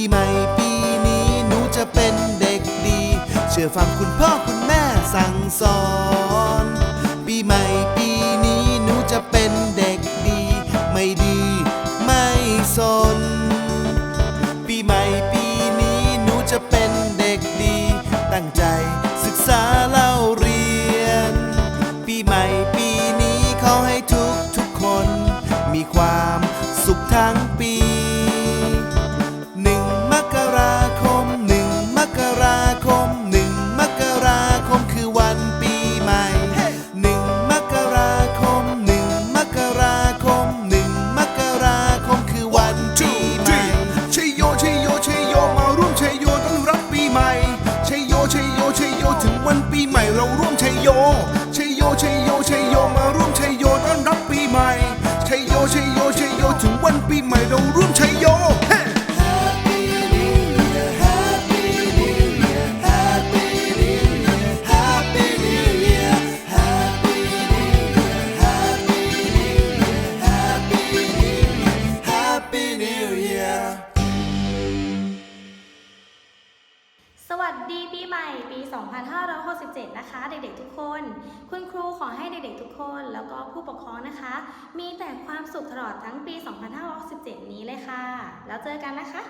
ปีใหม่ปีนี้หนูจะเป็นเด็กดี เชื่อฟังคุณพ่อคุณแม่สั่งสอน be made old. ปีใหม่ปี 2567 นะคะ เด็กๆทุกคน คุณครูขอให้เด็กๆทุกคน แล้วก็ผู้ปกครองนะคะ มีแต่ความสุขตลอดทั้งปี 2567 นี้เลยค่ะ แล้วเจอกันนะคะ